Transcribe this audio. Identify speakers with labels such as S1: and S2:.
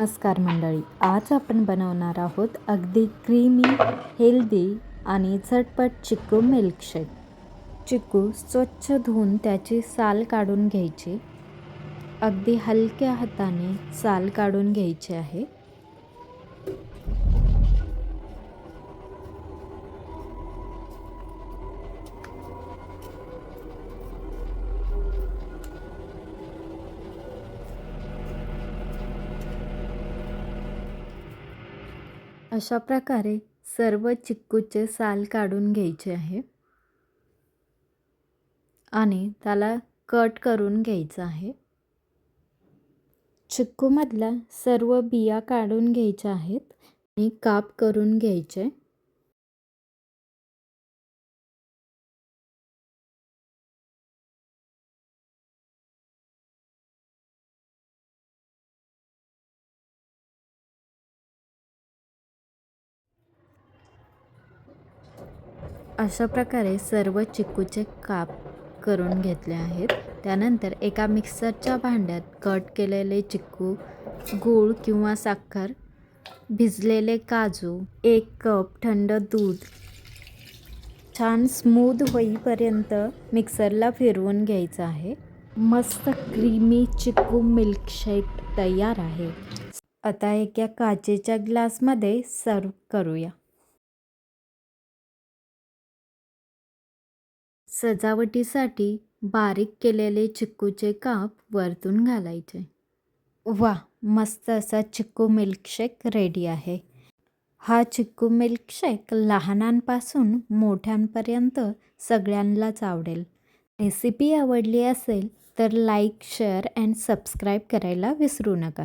S1: नमस्कार मंडळी आज आपण बनवणार आहोत अगदी क्रीमी हेल्दी आणि झटपट चिक्कू मिल्कशेक चिक्कू स्वच्छ धुवून त्याची साल काढून घ्यायची. अगदी हलक्या हाताने साल काढून घ्यायची आहे. अशा प्रकारे सर्व चिक्कूचे साल काढून घ्यायचे आहे. आणि त्याला कट करून घ्यायचं आहे. चिक्कूमधल्या सर्व बिया काढून घ्यायच्या आहेत आणि काप करून घ्यायचे. अशा प्रकारे सर्व चिक्कूचे काप करून घेतले आहेत. त्यानंतर एका मिक्सरच्या भांड्यात कट केलेले चिक्कू गूळ किंवा साखर भिजलेले काजू एक कप थंड दूध छान स्मूद होईपर्यंत मिक्सरला फिरवून घ्यायचं आहे. मस्त क्रीमी चिक्कू मिल्कशेक तयार आहे. आता एका काचेच्या ग्लासमध्ये सर्व करूया. सजावटीसाठी बारीक केलेले चिक्कूचे काप वरतून घालायचे. वा मस्त असा चिक्कू मिल्कशेक रेडी आहे. हा चिक्कू मिल्कशेक लहानांपासून मोठ्यांपर्यंत सगळ्यांनाच आवडेल. रेसिपी आवडली असेल तर लाईक शेअर अँड सबस्क्राईब करायला विसरू नका.